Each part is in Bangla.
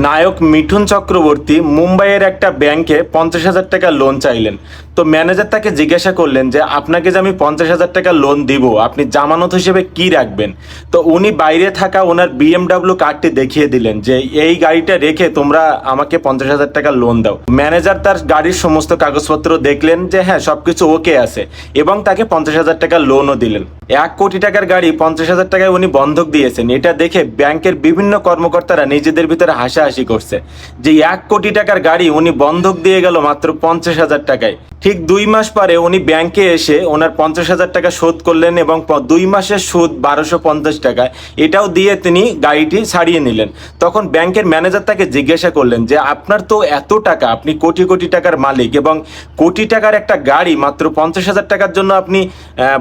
নায়ক মিঠুন চক্রবর্তী মুম্বাইয়ের একটা ব্যাংকে পঞ্চাশ হাজার টাকা লোন চাইলেন। তো ম্যানেজার তাকে জিজ্ঞাসা করলেন যে, আপনাকে যে আমি পঞ্চাশ হাজার টাকা লোন দিব, আপনি জামানত হিসেবে কি রাখবেন? তো উনি বাইরে থাকা ওনার বিএমডাব্লিউ কার্ডটি দেখিয়ে দিলেন যে, এই গাড়িটা রেখে তোমরা আমাকে পঞ্চাশ হাজার টাকা লোন দাও। ম্যানেজার তার গাড়ির সমস্ত কাগজপত্র দেখলেন যে হ্যাঁ সবকিছু ওকে আছে। এবং তাকে পঞ্চাশ হাজার টাকা লোনও দিলেন। এক কোটি টাকার গাড়ি পঞ্চাশ হাজার টাকায় উনি বন্ধক দিয়েছেন। এটা দেখে ব্যাংকের বিভিন্ন কর্মকর্তারা নিজেদের ভিতরে হাসাহাসি করছে। যে এক কোটি টাকার গাড়ি উনি বন্ধক দিয়ে গেল মাত্র পঞ্চাশ হাজার টাকায়। ঠিক দুই মাস পরে উনি ব্যাংকে এসে ওনার পঞ্চাশ হাজার টাকা শোধ করলেন এবং দুই মাসের সুদ বারোশো পঞ্চাশ টাকা এটাও দিয়ে তিনি গাড়িটি ছাড়িয়ে নিলেন। তখন ব্যাংকের ম্যানেজার তাকে জিজ্ঞাসা করলেন যে, আপনার তো এত টাকা, আপনি কোটি কোটি টাকার মালিক এবং কোটি টাকার একটা গাড়ি মাত্র পঞ্চাশ হাজার টাকার জন্য আপনি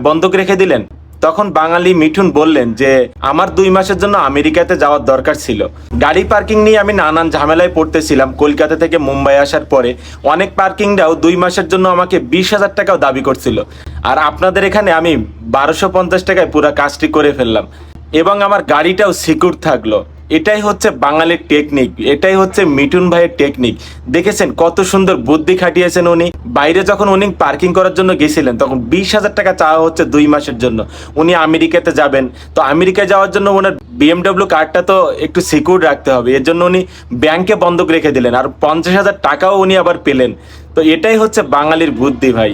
বন্ধক রেখে দিলেন? তখন বাঙালি মিঠুন বললেন যে, আমার দুই মাসের জন্য আমেরিকাতে যাওয়ার দরকার ছিল। গাড়ি পার্কিং নিয়ে আমি নানান ঝামেলায় পড়তেছিলাম। কলকাতা থেকে মুম্বাই আসার পরে অনেক পার্কিংরাও দুই মাসের জন্য আমাকে বিশ হাজার টাকাও দাবি করছিল। আর আপনাদের এখানে আমি বারোশো পঞ্চাশ টাকায় পুরো কাজটি করে ফেললাম। এবং আমার গাড়িটাও সিকিউর থাকল। এটাই হচ্ছে বাঙালির টেকনিক এটাই হচ্ছে মিঠুন ভাইয়ের টেকনিক দেখেছেন কত সুন্দর বুদ্ধি খাটিয়েছেন উনি। বাইরে যখন উনি পার্কিং করার জন্য গেছিলেন, তখন বিশ হাজার টাকা চাওয়া হচ্ছে দুই মাসের জন্য। উনি আমেরিকাতে যাবেন। তো আমেরিকায় যাওয়ার জন্য ওনার বিএমডব্লিউ কার্ডটা তো একটু সিকিউর রাখতে হবে। এর জন্য উনি ব্যাংকে বন্ধক রেখে দিলেন। আর পঞ্চাশ হাজার টাকাও উনি আবার পেলেন। তো এটাই হচ্ছে বাঙালির বুদ্ধি ভাই।